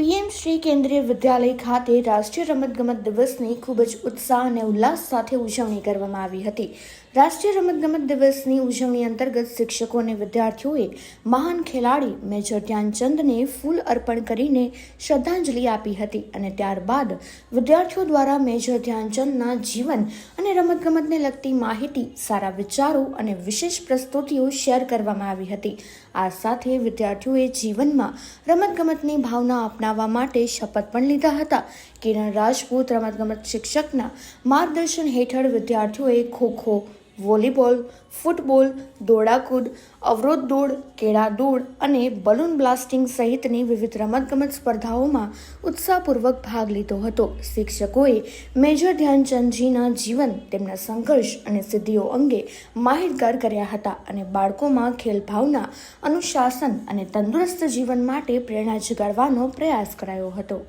PM Shri કેન્દ્રીય વિદ્યાલય ખાતે રાષ્ટ્રીય રમતગમત દિવસની ખૂબ જ ઉત્સાહ અને ઉલ્લાસ સાથે ઉજવણી કરવામાં આવી હતી. રાષ્ટ્રીય રમતગમત દિવસની ઉજવણી અંતર્ગત શિક્ષકો અને વિદ્યાર્થીઓએ મહાન ખેલાડી મેજર ધ્યાનચંદને ફૂલ અર્પણ કરીને શ્રદ્ધાંજલિ આપી હતી અને ત્યારબાદ વિદ્યાર્થીઓ દ્વારા મેજર ધ્યાનચંદના જીવન અને રમતગમતને લગતી માહિતી, સારા વિચારો અને વિશેષ પ્રસ્તુતિઓ શેર કરવામાં આવી હતી. આ સાથે વિદ્યાર્થીઓએ જીવનમાં રમતગમતની ભાવના અપનાવવા માટે શપથ પણ લીધા હતા. કિરણ રાજપૂત રમતગમત શિક્ષકના માર્ગદર્શન હેઠળ વિદ્યાર્થીઓએ ખોખો વોલીબોલ, ફૂટબોલ, દોડાકૂદ, અવરોધ દોડ, કેળા દોડ અને બલૂન બ્લાસ્ટિંગ સહિતની વિવિધ રમતગમત સ્પર્ધાઓમાં ઉત્સાહપૂર્વક ભાગ લીધો હતો. શિક્ષકોએ મેજર ધ્યાનચંદજીના જીવન, તેમના સંઘર્ષ અને સિદ્ધિઓ અંગે માહિતગાર કર્યા હતા અને બાળકોમાં ખેલ ભાવના અનુશાસન અને તંદુરસ્ત જીવન માટે પ્રેરણા જગાડવાનો પ્રયાસ કરાયો હતો.